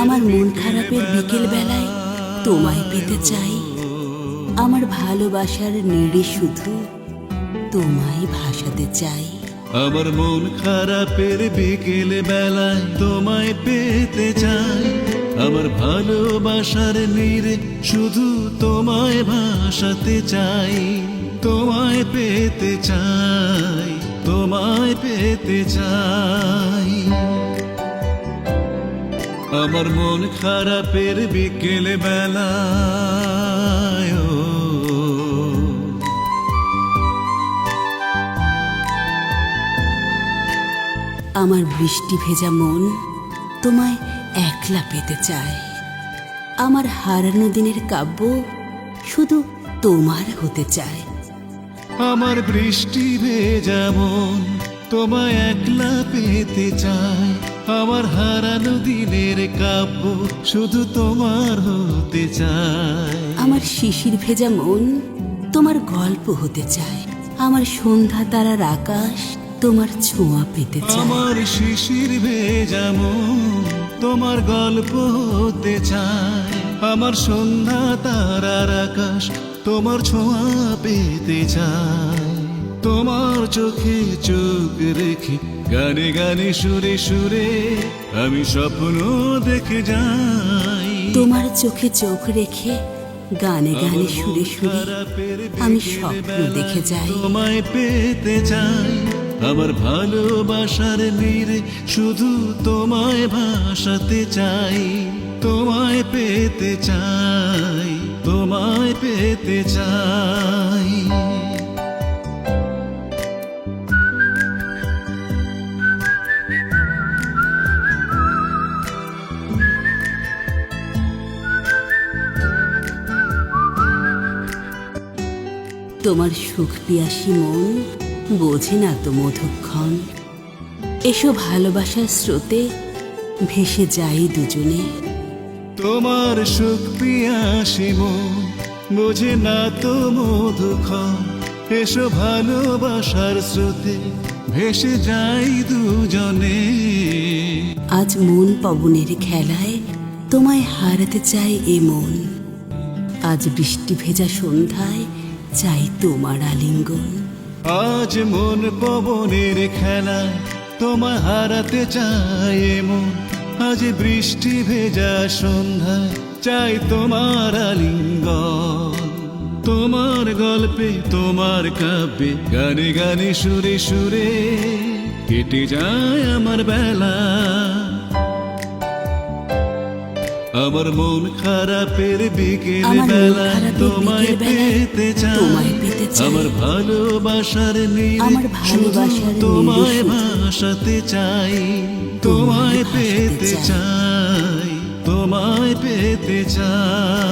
আমার মন খারাপের বিকেল তোমায় পেতে চাই। আমার ভালোবাসার নেড়ে শুধু তোমায় ভাসাতে চাই। আমার মন খারাপের বিকেল বেলায় তোমায় পেতে চাই। আমার ভালোবাসার নীরে শুধু তোমায় ভাসাতে চাই। তোমায় পেতে চাই, তোমায় পেতে চাই। আমার মন খারাপের বিকেল বেলায় ও। আমার বৃষ্টি ভেজা মন তোমায় একলা পেতে চায়। আমার হারানো দিনের কাব্য শুধু তোমার হতে চায়। আমার বৃষ্টি ভেজা মন তোমায় একলা পেতে চাই আমার হারানো দিনের কাব্য শুধু তোমার হতে চাই আমার শিশির ভেজা মন তোমার গল্প হতে চায়। আমার সন্ধ্যা তারার আকাশ তোমার ছোঁয়া পেতে চায়। আমার শিশির ভেজা মন তোমার গল্প হতে চাই আমার সন্ধ্যা তারার আকাশ তোমার ছোঁয়া পেতে চাই তোমার চোখে চোখ রেখে গানে গানে সুরে সুরে আমি স্বপ্ন দেখে যাই। তোমার চোখে চোখ রেখে গানে গানে সুরে সুরে আমি স্বপ্ন দেখে যাই। তোমায় পেতে চাই। আমার ভালোবাসার নীরে শুধু তোমায় ভাসাতে চাই। তোমায় পেতে চাই তোমায় পেতে চাই। তোমার সুখ পিয়াসী মন বোঝে না তো মধুক্ষণ। এসো ভালোবাসার স্রোতে ভেসে যাই দুজনে। তোমার সুখ পিয়াসি মন বোঝে না তো মধুক্ষণ। এসো ভালোবাসার স্রোতে ভেসে যাই দুজনে। আজ মন পবনের খেলায় তোমায় হারাতে চাই এ মন। আজ বৃষ্টি ভেজা সন্ধ্যায় চাই তোমার আলিঙ্গন। আজ মন পবনের খেলা তোমায় হারাতে চাই এমন। আজ বৃষ্টি ভেজা সন্ধ্যা, চাই তোমার আলিঙ্গন। তোমার গল্পে, তোমার কাব্যে, গানে গানে সুরে সুরে কেটে যায় আমার বেলা। আমার মন খারাপের বিকেল বেলা তোমায় পেতে চাই। আমার ভালোবাসার নীল শুধু তোমায় ভাসাতে চাই। তোমায় পেতে চাই। তোমায় পেতে চাই।